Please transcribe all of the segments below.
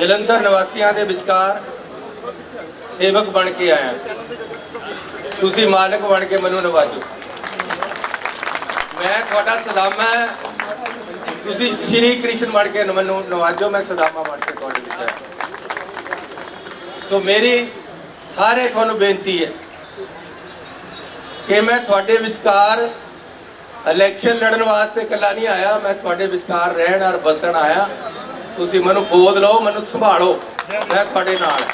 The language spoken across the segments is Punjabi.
ਜਲੰਧਰ ਨਿਵਾਸੀਆਂ ਦੇ ਵਿਚਕਾਰ ਸੇਵਕ ਬਣ ਕੇ ਆਇਆ। ਤੁਸੀਂ ਮਾਲਕ ਬਣ ਕੇ ਮੈਨੂੰ ਨਵਾਜੋ। ਮੈਂ ਤੁਹਾਡਾ ਸਦਾਮਾ ਹੈ। ਤੁਸੀਂ ਸ੍ਰੀ ਕ੍ਰਿਸ਼ਨ ਬਣ ਕੇ ਮੈਨੂੰ ਨਵਾਜੋ। ਮੈਂ ਸਦਾਮਾ ਬਣ ਕੇ ਤੁਹਾਡੇ ਵਿੱਚ ਆਇਆ। ਸੋ ਮੇਰੀ ਸਾਰੇ ਤੁਹਾਨੂੰ ਬੇਨਤੀ ਹੈ ਕਿ ਮੈਂ ਤੁਹਾਡੇ ਵਿਚਕਾਰ ਇਲੈਕਸ਼ਨ ਲੜਨ ਵਾਸਤੇ ਇਕੱਲਾ ਨਹੀਂ ਆਇਆ। ਮੈਂ ਤੁਹਾਡੇ ਵਿਚਕਾਰ ਰਹਿਣ ਔਰ ਬਸਣ ਆਇਆ। ਤੁਸੀਂ ਮੈਨੂੰ ਗੋਦ ਲਓ, ਮੈਨੂੰ ਸੰਭਾਲੋ। ਮੈਂ ਤੁਹਾਡੇ ਨਾਲ ਹਾਂ।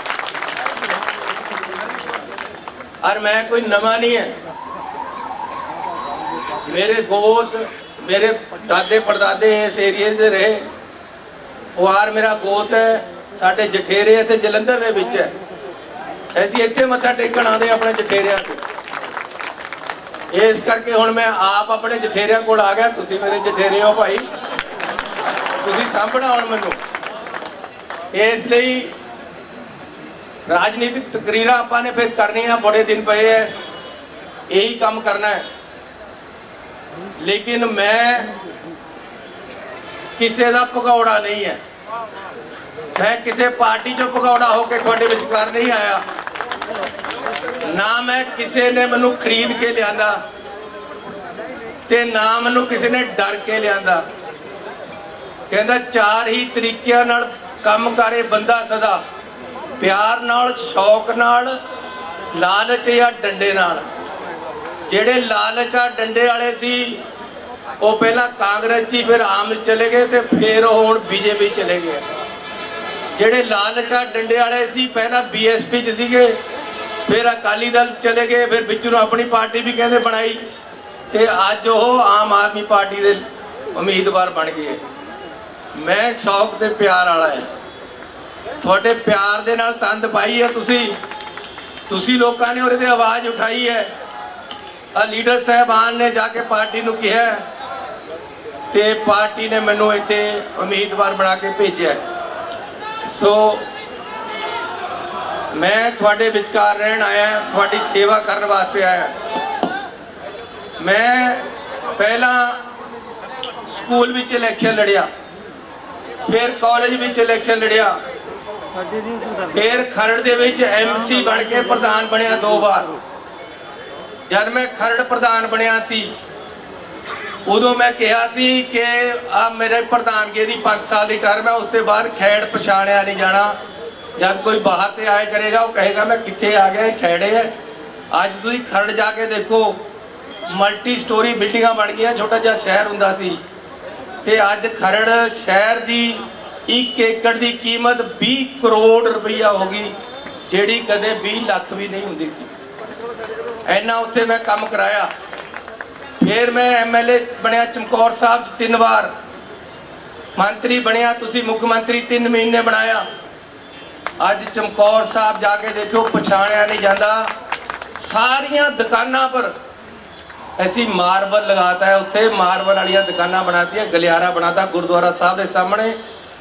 ਔਰ ਮੈਂ ਕੋਈ ਨਵਾਂ ਨਹੀਂ ਹੈ। ਮੇਰੇ ਗੋਦ ਮੇਰੇ ਦਾਦੇ ਪੜਦਾਦੇ ਇਸ ਏਰੀਏ ਦੇ ਰਹੇ। ਉਹ ਮੇਰਾ ਗੋਤ ਹੈ, ਸਾਡੇ ਜਠੇਰੇ ਤੇ ਜਲੰਧਰ ਦੇ ਵਿੱਚ ਹੈ। ਅਸੀਂ ਇੱਥੇ ਮੱਥਾ ਟੇਕਣ ਆਉਂਦੇ ਆਪਣੇ ਜਠੇਰਿਆਂ ਤੇ। ਇਸ ਕਰਕੇ ਹੁਣ ਮੈਂ ਆਪ ਆਪਣੇ ਜਠੇਰਿਆਂ ਕੋਲ ਆ ਗਿਆ। ਤੁਸੀਂ ਮੇਰੇ ਜਠੇਰੇ ਹੋ ਭਾਈ। ਤੁਸੀਂ ਸਾਂਭਣਾ ਹੁਣ ਮੈਨੂੰ। ਇਸ ਲਈ ਰਾਜਨੀਤਿਕ ਤਕਰੀਰਾਂ ਆਪਾਂ ਨੇ ਫਿਰ ਕਰਨੀਆਂ, ਬੜੇ ਦਿਨ ਪਏ ਐ। ਇਹੀ ਕੰਮ ਕਰਨਾ ਹੈ ਲੇਕਿਨ ਮੈਂ ਕਿਸੇ ਦਾ ਭਗੌੜਾ ਨਹੀਂ ਹੈ ਮੈਂ ਕਿਸੇ ਪਾਰਟੀ ਚੋਂ ਭਗੌੜਾ ਹੋ ਕੇ ਤੁਹਾਡੇ ਵਿਚਕਾਰ ਨਹੀਂ ਆਇਆ। ਨਾ ਮੈਂ ਕਿਸੇ ਨੇ ਮੈਨੂੰ ਖਰੀਦ ਕੇ ਲਿਆਂਦਾ ਤੇ ਨਾ ਮੈਨੂੰ ਕਿਸੇ ਨੇ ਡਰ ਕੇ ਲਿਆਂਦਾ। ਕਹਿੰਦਾ ਚਾਰ ਹੀ ਤਰੀਕਿਆਂ ਨਾਲ ਕੰਮ ਕਰੇ ਬੰਦਾ ਸਦਾ। ਪਿਆਰ ਨਾਲ, ਸ਼ੌਕ ਨਾਲ, ਲਾਲਚ ਜਾਂ ਡੰਡੇ ਨਾਲ। ਜਿਹੜੇ ਲਾਲਚ ਆ ਡੰਡੇ ਵਾਲੇ ਸੀ, ਉਹ ਪਹਿਲਾਂ ਕਾਂਗਰਸ 'ਚ ਹੀ ਫਿਰ ਆਮ ਚਲੇ ਗਏ ਤੇ ਫਿਰ ਉਹ ਹੁਣ ਬੀਜੇਪੀ ਚਲੇ ਗਏ। ਜਿਹੜੇ ਲਾਲਚ ਆ ਡੰਡੇ ਵਾਲੇ ਸੀ, ਪਹਿਲਾਂ ਬੀਐਸਪੀ 'ਚ ਸੀਗੇ, ਫਿਰ ਅਕਾਲੀ ਦਲ ਚਲੇ ਗਏ, ਫਿਰ ਵਿੱਚ ਨੂੰ ਆਪਣੀ ਪਾਰਟੀ ਵੀ ਕਹਿੰਦੇ ਬਣਾਈ ਤੇ ਅੱਜ ਉਹ ਆਮ ਆਦਮੀ ਪਾਰਟੀ ਦੇ ਉਮੀਦਵਾਰ ਬਣ ਗਏ। ਮੈਂ ਸ਼ੌਕ ਤੇ ਪਿਆਰ ਵਾਲਾ ਹੈ। ਤੁਹਾਡੇ ਪਿਆਰ ਦੇ ਨਾਲ ਤੰਦ ਪਾਈ ਹੈ ਤੁਸੀਂ। ਤੁਸੀਂ ਲੋਕਾਂ ਨੇ ਉਹਦੇ ਤੇ ਆਵਾਜ਼ ਉਠਾਈ ਹੈ। ਆ ਲੀਡਰ ਸਾਹਿਬਾਨ ਨੇ ਜਾ ਕੇ ਪਾਰਟੀ ਨੂੰ ਕਿਹਾ ਹੈ। ਤੇ ਪਾਰਟੀ ਨੇ ਮੈਨੂੰ ਇੱਥੇ ਉਮੀਦਵਾਰ ਬਣਾ ਕੇ ਭੇਜਿਆ ਸੋ, ਮੈਂ ਤੁਹਾਡੇ ਵਿਚਕਾਰ ਰਹਿਣ ਆਇਆ ਤੁਹਾਡੀ ਸੇਵਾ ਕਰਨ ਵਾਸਤੇ ਆਇਆ ਮੈਂ ਪਹਿਲਾਂ ਸਕੂਲ ਵਿੱਚ ਇਲੈਕਸ਼ਨ ਲੜਿਆ। ਫਿਰ ਕਾਲਜ ਵਿੱਚ ਇਲੈਕਸ਼ਨ ਲੜਿਆ। ਫਿਰ ਖਰੜ ਦੇ ਵਿੱਚ ਐਮਸੀ ਬਣ ਕੇ ਪ੍ਰਧਾਨ ਬਣਿਆ ਦੋ ਵਾਰ। ਜਦ ਮੈਂ ਖਰੜ ਪ੍ਰਧਾਨ ਬਣਿਆ ਸੀ ਉਦੋਂ ਮੈਂ ਕਿਹਾ ਸੀ ਕਿ ਆ ਮੇਰੇ ਪ੍ਰਧਾਨਗੀ ਦੀ 5 ਸਾਲ ਦੀ ਟਰਮ ਹੈ ਉਸ ਤੋਂ ਬਾਅਦ ਖੈੜ ਪਛਾਣਿਆ ਨਹੀਂ ਜਾਣਾ। ਜਦ ਕੋਈ ਬਾਹਰ ਤੇ ਆਏ ਕਰੇਗਾ ਉਹ ਕਹੇਗਾ ਮੈਂ ਕਿੱਥੇ ਆ ਗਿਆ ਖੈੜੇ ਹੈ। ਅੱਜ ਤੁਸੀਂ ਖਰੜ ਜਾ ਕੇ ਦੇਖੋ ਮਲਟੀ ਸਟੋਰੀ ਬਿਲਡਿੰਗਾਂ ਬਣ ਗਈਆਂ ਛੋਟਾ ਜਿਹਾ ਸ਼ਹਿਰ ਹੁੰਦਾ ਸੀ। ਤੇ ਅੱਜ ਖਰੜ ਸ਼ਹਿਰ ਦੀ 1 ਏਕੜ ਦੀ ਕੀਮਤ 20 ਕਰੋੜ ਰੁਪਈਆ ਹੋ ਗਈ, ਜਿਹੜੀ ਕਦੇ 20 ਲੱਖ ਵੀ ਨਹੀਂ ਹੁੰਦੀ ਸੀ। ਐਨਾ ਉੱਥੇ ਮੈਂ ਕੰਮ ਕਰਾਇਆ। ਫਿਰ ਮੈਂ ਐਮਐਲਏ ਬਣਿਆ ਚਮਕੌਰ ਸਾਹਿਬ ਚ ਤਿੰਨ ਵਾਰ। ਮੰਤਰੀ ਬਣਿਆ, ਤੁਸੀਂ ਮੁੱਖ ਮੰਤਰੀ 3 ਮਹੀਨੇ ਬਣਾਇਆ। ਅੱਜ ਚਮਕੌਰ ਸਾਹਿਬ ਜਾ ਕੇ ਦੇਖੋ ਪਛਾਣਿਆ ਨਹੀਂ ਜਾਂਦਾ। ਸਾਰੀਆਂ ਦੁਕਾਨਾਂ ਪਰ ਅਸੀਂ ਮਾਰਬਲ ਲਗਾਤਾ ਹੈ, ਉੱਥੇ ਮਾਰਬਲ ਵਾਲੀਆਂ ਦੁਕਾਨਾਂ ਬਣਾਤੀਆਂ, ਗਲਿਆਰਾ ਬਣਾਤਾ, ਗੁਰਦੁਆਰਾ ਸਾਹਿਬ ਦੇ ਸਾਹਮਣੇ।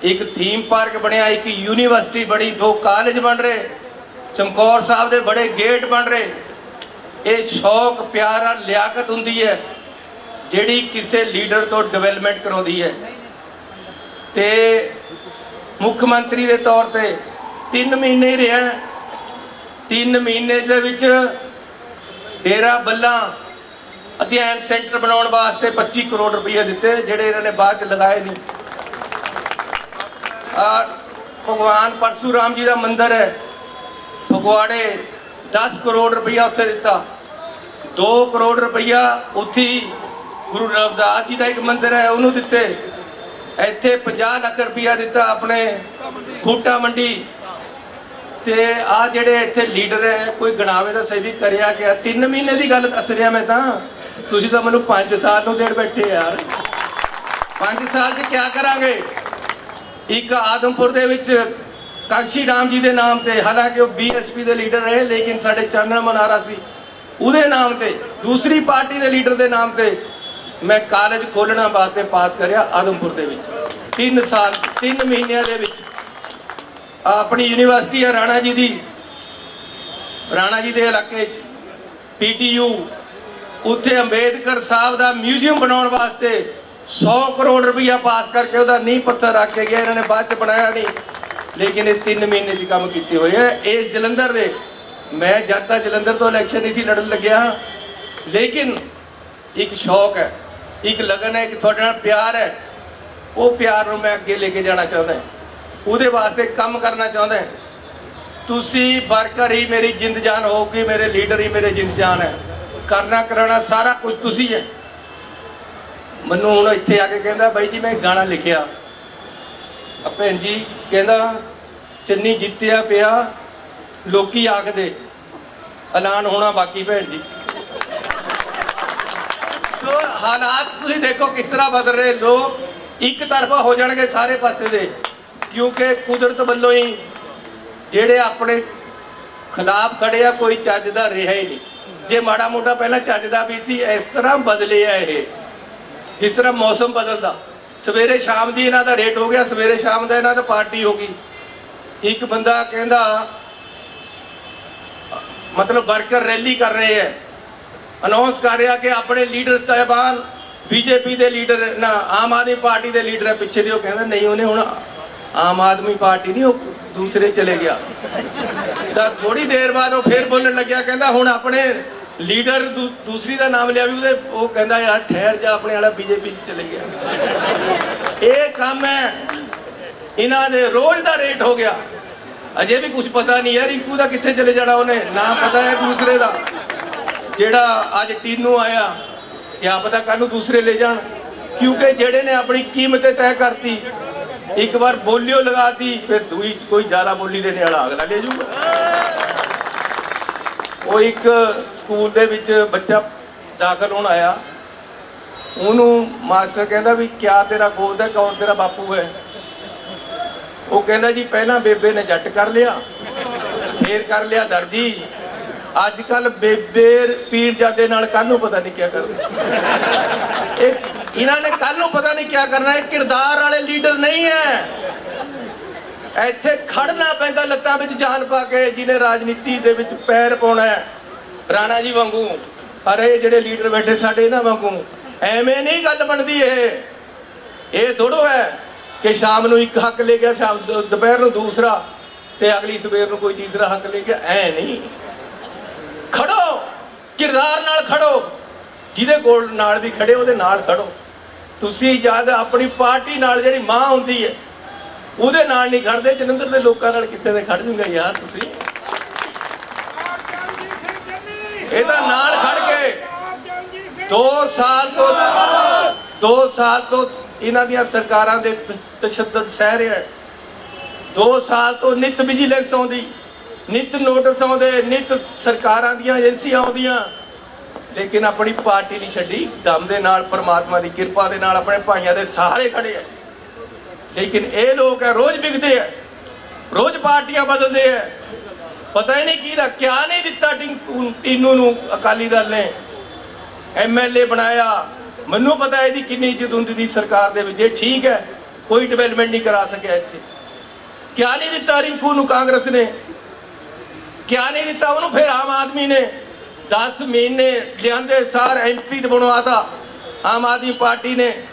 ਇੱਕ ਥੀਮ ਪਾਰਕ ਬਣਿਆ, ਇੱਕ ਯੂਨੀਵਰਸਿਟੀ ਬਣੀ, ਦੋ ਕਾਲਜ ਬਣ ਰਹੇ, ਚਮਕੌਰ ਸਾਹਿਬ ਦੇ ਬੜੇ ਗੇਟ ਬਣ ਰਹੇ। ਇਹ ਸ਼ੌਕ, ਪਿਆਰ ਆ, ਲਿਆਕਤ ਹੁੰਦੀ ਹੈ, ਜਿਹੜੀ ਕਿਸੇ ਲੀਡਰ ਤੋਂ ਡਿਵੈਲਪਮੈਂਟ ਕਰਾਉਂਦੀ ਹੈ। ਤੇ ਮੁੱਖ ਮੰਤਰੀ ਦੇ ਤੌਰ ਤੇ 3 ਮਹੀਨੇ ਰਿਹਾ। 3 ਮਹੀਨੇ ਦੇ ਵਿੱਚ ਡੇਰਾ ਬੱਲਾ ਅਧਿਐਨ ਸੈਂਟਰ ਬਣਾਉਣ ਵਾਸਤੇ 25 ਕਰੋੜ ਰੁਪਏ ਦਿੱਤੇ, ਜਿਹੜੇ ਇਹਨਾਂ ਨੇ ਬਾਅਦ ਚ ਲਗਾਏ ਨਹੀਂ ਆ ਭਗਵਾਨ ਪਰਸ਼ੂਰਾਮ ਜੀ ਦਾ ਮੰਦਿਰ ਹੈ। ਫਗਵਾੜੇ 10 ਕਰੋੜ ਰੁਪਇਆ ਉੱਥੇ ਦਿੱਤਾ। 2 ਕਰੋੜ ਰੁਪਇਆ ਉੱਥੇ ਹੀ ਗੁਰੂ ਰਵਿਦਾਸ ਜੀ ਦਾ ਇੱਕ ਮੰਦਿਰ ਹੈ, ਉਹਨੂੰ ਦਿੱਤੇ। ਇੱਥੇ 50 ਲੱਖ ਰੁਪਇਆ ਦਿੱਤਾ ਆਪਣੇ ਖੂਟਾ ਮੰਡੀ। ਤੇ ਆ ਜਿਹੜੇ ਇੱਥੇ ਲੀਡਰ ਹੈ, ਕੋਈ ਗਣਾਵੇ ਦਾ ਸਹੀ ਕਰਿਆ ਗਿਆ। 3 ਮਹੀਨੇ ਦੀ ਗੱਲ ਦੱਸ ਰਿਹਾ ਮੈਂ ਤਾਂ। ਤੁਸੀਂ ਤਾਂ ਮੈਨੂੰ 5 ਸਾਲ ਨੂੰ ਦੇੜ ਬੈਠੇ ਯਾਰ। 5 ਸਾਲ 'ਚ ਕੀ ਕਰਾਂਗੇ? ਇੱਕ ਆਦਮਪੁਰ ਦੇ ਵਿੱਚ ਕਾਂਸ਼ੀ ਰਾਮ ਜੀ ਦੇ ਨਾਮ ਤੇ, ਹਾਲਾਂਕਿ ਉਹ ਬੀਐਸਪੀ ਦੇ ਲੀਡਰ ਰਹੇ, ਲੇਕਿਨ ਸਾਡੇ ਚੰਨਨ ਮਨਾਰਾ ਸੀ ਉਹਦੇ ਨਾਮ ਤੇ, ਦੂਸਰੀ ਪਾਰਟੀ ਦੇ ਲੀਡਰ ਦੇ ਨਾਮ ਤੇ ਮੈਂ ਕਾਲਜ ਖੋਲਣਾ ਵਾਸਤੇ ਪਾਸ ਕਰਿਆ ਆਦਮਪੁਰ ਦੇ ਵਿੱਚ। 3 ਸਾਲ 3 ਮਹੀਨਿਆਂ ਦੇ ਵਿੱਚ ਆਪਣੀ ਯੂਨੀਵਰਸਿਟੀ ਹੈ ਰਾਣਾ ਜੀ ਦੀ ਰਾਣਾ ਜੀ ਦੇ ਇਲਾਕੇ 'ਚ ਪੀਟੀਯੂ ਉੱਥੇ ਅੰਬੇਦਕਰ ਸਾਹਿਬ ਦਾ ਮਿਊਜ਼ੀਅਮ ਬਣਾਉਣ ਵਾਸਤੇ 100 ਕਰੋੜ ਰੁਪਈਆ ਪਾਸ ਕਰਕੇ ਉਹਦਾ ਨੀਂਹ ਪੱਥਰ ਰੱਖ ਕੇ ਗਿਆ, ਇਹਨਾਂ ਨੇ ਬਾਅਦ ਚ ਬਣਾਇਆ ਨਹੀਂ। ਲੇਕਿਨ ਇਹ 3 ਮਹੀਨੇ 'ਚ ਕੰਮ ਕੀਤੇ ਹੋਏ ਆ। ਇਸ ਜਲੰਧਰ ਦੇ, ਮੈਂ ਜਦ ਤੱਕ ਜਲੰਧਰ ਤੋਂ ਇਲੈਕਸ਼ਨ ਨਹੀਂ ਸੀ ਲੜਨ ਲੱਗਿਆ। ਲੇਕਿਨ ਇੱਕ ਸ਼ੌਕ ਹੈ, ਇੱਕ ਲਗਨ ਹੈ ਕਿ ਤੁਹਾਡੇ ਨਾਲ ਪਿਆਰ ਹੈ। ਉਹ ਪਿਆਰ ਨੂੰ ਮੈਂ ਅੱਗੇ ਲੈ ਕੇ ਜਾਣਾ ਚਾਹੁੰਦਾ ਹਾਂ। ਉਹਦੇ ਵਾਸਤੇ ਕੰਮ ਕਰਨਾ ਚਾਹੁੰਦਾ ਹਾਂ। ਤੁਸੀਂ ਵਰਕਰ ਹੀ ਮੇਰੀ ਜਿੰਦ ਜਾਨ ਹੋਊਗੀ ਮੇਰੇ ਲੀਡਰ ਹੀ ਮੇਰੇ ਜਿੰਦ ਜਾਨ ਹੈ। ਕਰਨਾ ਕਰਾਉਣਾ ਸਾਰਾ ਕੁਝ ਤੁਸੀਂ ਹੈ। ਮੈਨੂੰ ਹੁਣ ਇੱਥੇ ਆ ਕੇ ਕਹਿੰਦਾ, ਬਾਈ ਜੀ, ਮੈਂ ਗਾਣਾ ਲਿਖਿਆ। ਭੈਣ ਜੀ, ਕਹਿੰਦਾ, ਚੰਨੀ ਜਿੱਤਿਆ ਪਿਆ, ਲੋਕੀ ਆਖਦੇ, ਐਲਾਨ ਹੋਣਾ ਬਾਕੀ ਭੈਣ ਜੀ। ਸੋ ਹਾਲਾਤ ਤੁਸੀਂ ਦੇਖੋ ਕਿਸ ਤਰ੍ਹਾਂ ਬਦਲ ਰਹੇ। ਲੋਕ ਇੱਕ ਤਰਫਾ ਹੋ ਜਾਣਗੇ ਸਾਰੇ ਪਾਸੇ ਦੇ, ਕਿਉਂਕਿ ਕੁਦਰਤ ਵੱਲੋਂ ਹੀ ਜਿਹੜੇ ਆਪਣੇ ਖਿਲਾਫ ਖੜੇ ਆ, ਕੋਈ ਚੱਜ ਦਾ ਰਿਹਾ ਹੀ ਨਹੀਂ। ਜੇ ਮਾੜਾ ਮੋਟਾ ਪਹਿਲਾਂ ਚੱਜਦਾ ਵੀ ਸੀ, ਇਸ ਤਰ੍ਹਾਂ ਬਦਲੇ ਆ ਇਹ। ਜਿਸ ਤਰ੍ਹਾਂ ਮੌਸਮ ਬਦਲਦਾ। ਸਵੇਰੇ ਸ਼ਾਮ ਦੀ ਇਹਨਾਂ ਦਾ ਰੇਟ ਹੋ ਗਿਆ, ਸਵੇਰੇ ਸ਼ਾਮ ਦਾ ਇਹਨਾਂ ਦਾ ਪਾਰਟੀ ਹੋ ਗਈ। ਇੱਕ ਬੰਦਾ ਕਹਿੰਦਾ, ਮਤਲਬ ਵਰਕਰ ਰੈਲੀ ਕਰ ਰਹੇ ਹੈ। ਅਨਾਉਂਸ ਕਰ ਰਿਹਾ ਕਿ ਆਪਣੇ ਲੀਡਰ ਸਾਹਿਬਾਨ, ਬੀਜੇਪੀ ਦੇ ਲੀਡਰ ਨਾ, ਆਮ ਆਦਮੀ ਪਾਰਟੀ ਦੇ ਲੀਡਰ ਹੈ ਪਿੱਛੇ ਦੇ। ਉਹ ਕਹਿੰਦਾ, ਨਹੀਂ, ਉਹਨੇ ਹੁਣ ਆਮ ਆਦਮੀ ਪਾਰਟੀ ਨਹੀਂ, ਉਹ ਦੂਸਰੇ ਚਲੇ ਗਿਆ। ਤਾਂ ਥੋੜੀ ਦੇਰ ਬਾਅਦ ਉਹ ਫੇਰ ਬੋਲਣ ਲੱਗਿਆ, ਕਹਿੰਦਾ ਹੁਣ ਆਪਣੇ ਲੀਡਰ ਦੂ- ਦੂਸਰੀ ਦਾ ਨਾਮ ਲਿਆ ਵੀ ਉਹਦੇ, ਉਹ ਕਹਿੰਦਾ ਯਾਰ ਠਹਿਰ ਜਾ, ਆਪਣੇ ਵਾਲਾ ਬੀਜੇਪੀ ਚ ਚਲੇ ਗਿਆ। ਇਹ ਕੰਮ ਹੈ, ਇਹਨਾਂ ਦੇ ਰੋਜ਼ ਦਾ ਰੇਟ ਹੋ ਗਿਆ। ਅਜੇ ਵੀ ਕੁਝ ਪਤਾ ਨਹੀਂ ਹੈ ਰਿੰਕੂ ਦਾ ਕਿੱਥੇ ਚਲੇ ਜਾਣਾ ਉਹਨੇ, ਨਾ ਪਤਾ ਹੈ ਦੂਸਰੇ ਦਾ। ਜਿਹੜਾ ਅੱਜ ਟੀਨੂ ਆਇਆ ਕਿਆ ਪਤਾ ਕੱਲ ਨੂੰ ਦੂਸਰੇ ਲੈ ਜਾਣ, ਕਿਉਂਕਿ ਜਿਹੜੇ ਨੇ ਆਪਣੀ ਕੀਮਤ ਤੈਅ ਕਰਤੀ ਇੱਕ ਵਾਰ ਬੋਲਿਓ ਲਗਾਤੀ, ਫਿਰ ਦੂਈ ਕੋਈ ਜ਼ਿਆਦਾ ਬੋਲੀ ਦੇਣੇ ਵਾਲਾ ਅਗਲਾ ਲੈ ਜਾਊਗਾ ਉਹ ਇੱਕ ਸਕੂਲ ਦੇ ਵਿੱਚ ਬੱਚਾ ਦਾਖਲ ਹੋਣ ਆਇਆ। ਉਹਨੂੰ ਮਾਸਟਰ ਕਹਿੰਦਾ ਵੀ, ਕਿਆ ਤੇਰਾ ਗੋਦ ਹੈ? ਕੌਣ ਤੇਰਾ ਬਾਪੂ ਹੈ? ਉਹ ਕਹਿੰਦਾ ਜੀ, ਪਹਿਲਾਂ ਬੇਬੇ ਨੇ ਜੱਟ ਕਰ ਲਿਆ, ਫੇਰ ਕਰ ਲਿਆ ਦਰਜੀ। ਅੱਜ ਕੱਲ ਬੇਬੇ ਪੀਰ ਜਾਦੇ ਨਾਲ ਕੱਲ ਨੂੰ ਪਤਾ ਨਹੀਂ ਕੀ ਕਰਦੇ? ਇਹ ਇਹਨਾਂ ਨੇ ਕੱਲ ਨੂੰ ਪਤਾ ਨਹੀਂ ਕੀ ਕਰਨਾ ਇਹ ਕਿਰਦਾਰ ਵਾਲੇ ਲੀਡਰ ਨਹੀਂ ਹੈ ਇੱਥੇ ਖੜਨਾ ਪੈਂਦਾ ਲੱਤਾਂ ਵਿੱਚ ਜਾਨ ਪਾ ਕੇ ਜਿਹਨੇ ਰਾਜਨੀਤੀ ਦੇ ਵਿੱਚ ਪੈਰ ਪਾਉਣਾ ਹੈ ਰਾਣਾ ਜੀ ਵਾਂਗੂ ਪਰ ਇਹ ਜਿਹੜੇ ਲੀਡਰ ਬੈਠੇ ਸਾਡੇ ਇਹਨਾਂ ਵਾਂਗੂ ਐਵੇਂ ਨਹੀਂ ਗੱਲ ਬਣਦੀ ਇਹ ਇਹ ਥੋੜੋ ਹੈ ਕਿ ਸ਼ਾਮ ਨੂੰ ਇੱਕ ਹੱਕ ਲੈ ਗਿਆ ਸ਼ਾਮ ਦੁਪਹਿਰ ਨੂੰ ਦੂਸਰਾ ਤੇ ਅਗਲੀ ਸਵੇਰ ਨੂੰ ਕੋਈ ਤੀਸਰਾ ਹੱਕ ਲੈ ਗਿਆ ਐ ਨਹੀਂ ਖੜੋ ਕਿਰਦਾਰ ਨਾਲ ਖੜੋ ਜਿਹਦੇ ਕੋਲ ਨਾਲ ਵੀ ਖੜੇ ਉਹਦੇ ਨਾਲ ਖੜੋ ਤੁਸੀਂ ਜਦ ਆਪਣੀ ਪਾਰਟੀ ਨਾਲ ਜਿਹੜੀ ਮਾਂ ਹੁੰਦੀ ਹੈ, ਉਹਦੇ ਨਾਲ ਨਹੀਂ ਖੜਦੇ, ਜਲੰਧਰ ਦੇ ਲੋਕਾਂ ਨਾਲ ਕਿੱਥੇ ਦੇ ਖੜ ਜੂਗਾ ਯਾਰ ਤੁਸੀਂ? ਇਹਦਾ ਨਾਲ ਖੜ ਕੇ 2 ਸਾਲ ਤੋਂ 2 ਸਾਲ ਤੋਂ ਇਹਨਾਂ ਦੀਆਂ ਸਰਕਾਰਾਂ ਦੇ ਤਸ਼ੱਦਦ ਸਹਿ ਰਿਹਾ 2 ਸਾਲ ਤੋਂ ਨਿਤ ਵਿਜੀਲੈਂਸ ਆਉਂਦੀ, ਨਿਤ ਨੋਟਿਸ ਆਉਂਦੇ, ਨਿਤ ਸਰਕਾਰਾਂ ਦੀਆਂ ਏਜੰਸੀਆਂ ਆਉਂਦੀਆਂ। ਲੇਕਿਨ ਆਪਣੀ ਪਾਰਟੀ ਨਹੀਂ ਛੱਡੀ, ਦਮ ਦੇ ਨਾਲ, ਪਰਮਾਤਮਾ ਦੀ ਕਿਰਪਾ ਦੇ ਨਾਲ ਆਪਣੇ ਭਾਈਆਂ ਦੇ ਸਹਾਰੇ ਖੜੇ ਆ। ਲੇਕਿਨ ਇਹ ਲੋਕ ਹੈ ਰੋਜ਼ ਵਿਕਦੇ ਆ, ਰੋਜ਼ ਪਾਰਟੀਆਂ ਬਦਲਦੇ ਆ। ਪਤਾ ਹੀ ਨਹੀਂ ਕੀ ਦਾ ਕਿਆ ਨਹੀਂ ਦਿੱਤਾ ਟਿੰਕੂ, ਟੀਨੂ ਨੂੰ, ਅਕਾਲੀ ਦਲ ਨੇ। ਐਮਐਲਏ ਬਣਾਇਆ। ਮੈਨੂੰ ਪਤਾ ਇਹਦੀ ਕਿੰਨੀ ਇੱਜ਼ਤ ਹੁੰਦੀ ਦੀ ਸਰਕਾਰ ਦੇ ਵਿੱਚ। ਇਹ ਠੀਕ ਹੈ, ਕੋਈ ਡਿਵੈਲਪਮੈਂਟ ਨਹੀਂ ਕਰਾ ਸਕਿਆ ਇੱਥੇ। ਕਿਆ ਨਹੀਂ ਦਿੱਤਾ ਰਿੰਕੂ ਨੂੰ ਕਾਂਗਰਸ ਨੇ? ਕਿਆ ਨਹੀਂ ਦਿੱਤਾ ਉਹਨੂੰ? ਫਿਰ ਆਮ ਆਦਮੀ ਨੇ। 10 ਮਹੀਨੇ ਲਿਆਂਦੇ ਸਾਰ ਐਮਪੀ ਤੇ ਬਣਵਾਤਾ, ਆਮ ਆਦਮੀ ਪਾਰਟੀ ਨੇ।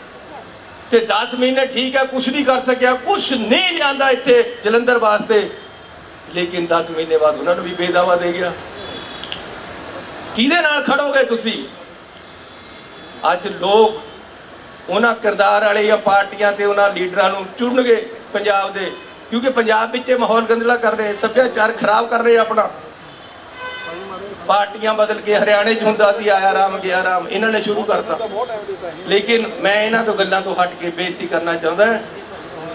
ਤੇ 10 ਮਹੀਨੇ ਠੀਕ ਹੈ ਕੁਝ ਨਹੀਂ ਕਰ ਸਕਿਆ ਕੁਝ ਨਹੀਂ ਲਿਆਂਦਾ ਇੱਥੇ ਜਲੰਧਰ ਵਾਸਤੇ। ਲੇਕਿਨ 10 ਮਹੀਨੇ ਬਾਅਦ ਉਹਨਾਂ ਨੂੰ ਵੀ ਬੇਦਾਵਾ ਦੇ ਗਿਆ। ਕਿਹਦੇ ਨਾਲ ਖੜੋਗੇ ਤੁਸੀਂ? ਅੱਜ ਲੋਕ ਉਹਨਾਂ ਕਿਰਦਾਰ ਵਾਲੇ ਜਾਂ ਪਾਰਟੀਆਂ ਤੇ ਉਹਨਾਂ ਲੀਡਰਾਂ ਨੂੰ ਚੁਣਨਗੇ ਪੰਜਾਬ ਦੇ। ਕਿਉਂਕਿ ਪੰਜਾਬ ਵਿੱਚ ਇਹ ਮਾਹੌਲ ਗੰਦਲਾ ਕਰ ਰਹੇ, ਸੱਭਿਆਚਾਰ ਖਰਾਬ ਕਰ ਰਹੇ ਆਪਣਾ। ਪਾਰਟੀਆਂ ਬਦਲ ਕੇ ਹਰਿਆਣੇ 'ਚ ਹੁੰਦਾ ਸੀ, ਆਇਆ ਰਾਮ, ਗਿਆ ਰਾਮ, ਇਹਨਾਂ ਨੇ ਸ਼ੁਰੂ ਕਰਤਾ। ਲੇਕਿਨ ਮੈਂ ਇਹਨਾਂ ਤੋਂ ਗੱਲਾਂ ਤੋਂ ਹਟ ਕੇ ਬੇਨਤੀ ਕਰਨਾ ਚਾਹੁੰਦਾ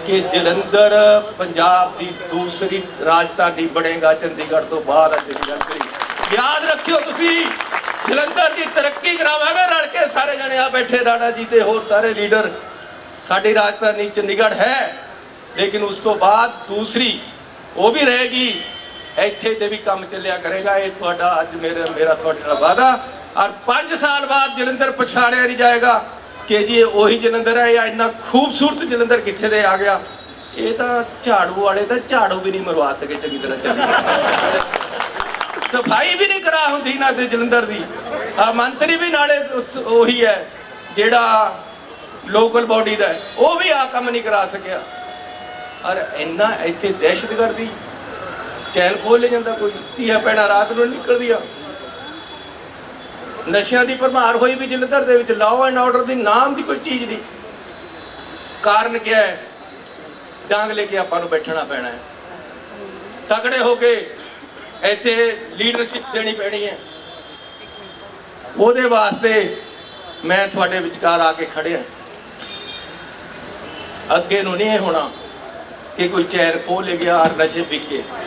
ਕਿ ਜਲੰਧਰ ਪੰਜਾਬ ਦੀ ਦੂਸਰੀ ਰਾਜਧਾਨੀ ਬਣੇਗਾ ਚੰਡੀਗੜ੍ਹ ਤੋਂ ਬਾਅਦ ਅੱਜ ਦੀ ਗੱਲ ਕਰੀ ਯਾਦ ਰੱਖਿਓ ਤੁਸੀਂ, ਜਲੰਧਰ ਦੀ ਤਰੱਕੀ ਕਰਾਵਾਂਗੇ, ਰਲ ਕੇ ਸਾਰੇ ਜਣੇ ਆ ਬੈਠੇ, ਰਾਣਾ ਜੀ ਤੇ ਹੋਰ ਸਾਰੇ ਲੀਡਰ। ਸਾਡੀ ਰਾਜਧਾਨੀ ਚੰਡੀਗੜ੍ਹ ਹੈ, ਲੇਕਿਨ ਉਸ ਤੋਂ ਬਾਅਦ ਦੂਸਰੀ ਉਹ ਵੀ ਰਹੇਗੀ। ਇੱਥੇ ਤੇ ਵੀ ਕੰਮ ਚੱਲਿਆ ਕਰੇਗਾ। ਇਹ ਤੁਹਾਡਾ ਅੱਜ ਮੇਰਾ ਮੇਰਾ ਤੁਹਾਡੇ ਨਾਲ ਵਾਦਾ ਔਰ 5 ਸਾਲ ਬਾਅਦ ਜਲੰਧਰ ਪਛਾੜਿਆ ਨਹੀਂ ਜਾਏਗਾ। ਕਿ ਜੀ ਇਹ ਉਹੀ ਜਲੰਧਰ ਹੈ ਜਾਂ ਇੰਨਾ ਖੂਬਸੂਰਤ ਜਲੰਧਰ ਕਿੱਥੇ ਦੇ ਆ ਗਿਆ? ਇਹ ਤਾਂ ਝਾੜੂ ਵਾਲੇ ਤਾਂ ਝਾੜੂ ਵੀ ਨਹੀਂ ਮਰਵਾ ਸਕੇ ਚੰਗੀ ਤਰ੍ਹਾਂ ਚੱਲ। ਸਫ਼ਾਈ ਵੀ ਨਹੀਂ ਕਰਾ ਹੁੰਦੀ ਨਾ ਤੇ ਜਲੰਧਰ ਦੀ। ਆ ਮੰਤਰੀ ਵੀ ਨਾਲੇ ਉਹੀ ਹੈ, ਜਿਹੜਾ ਲੋਕਲ ਬਾਡੀ ਦਾ ਉਹ ਵੀ ਆ ਕੰਮ ਨਹੀਂ ਕਰਾ ਸਕਿਆ। ਔਰ ਇੰਨਾ ਇੱਥੇ ਦਹਿਸ਼ਤਗਰਦੀ ਚੈਨ ਖੋਲ ਲੈ ਜਾਂਦਾ ਕੋਈ। ਧੀਆ ਪੈਣਾ ਰਾਤ ਨੂੰ ਨਿਕਲਦੀਆਂ। ਨਸ਼ਿਆਂ ਦੀ ਭਰਮਾਰ ਹੋਈ ਵੀ ਜਲੰਧਰ ਦੇ ਵਿੱਚ ਲਾਅ ਐਂਡ ਆਰਡਰ ਦੀ ਨਾਮ ਦੀ ਕੋਈ ਚੀਜ਼ ਨਹੀਂ। ਕਾਰਨ ਕੀ ਹੈ? ਡਾਂਗ ਲੈ ਕੇ ਆਪਾਂ ਨੂੰ ਬੈਠਣਾ ਪੈਣਾ ਹੈ। ਤਕੜੇ ਹੋ ਕੇ ਇੱਥੇ ਲੀਡਰਸ਼ਿਪ ਦੇਣੀ ਪੈਣੀ ਹੈ। ਉਹਦੇ ਵਾਸਤੇ ਮੈਂ ਤੁਹਾਡੇ ਵਿਚਕਾਰ ਆ ਕੇ ਖੜਿਆ ਅੱਗੇ ਨੂੰ ਨਹੀਂ ਇਹ ਹੋਣਾ ਕਿ ਕੋਈ ਚੈਨ ਖੋਹ ਲੈ ਗਿਆ ਹਰ ਨਸ਼ੇ ਵਿਕੇ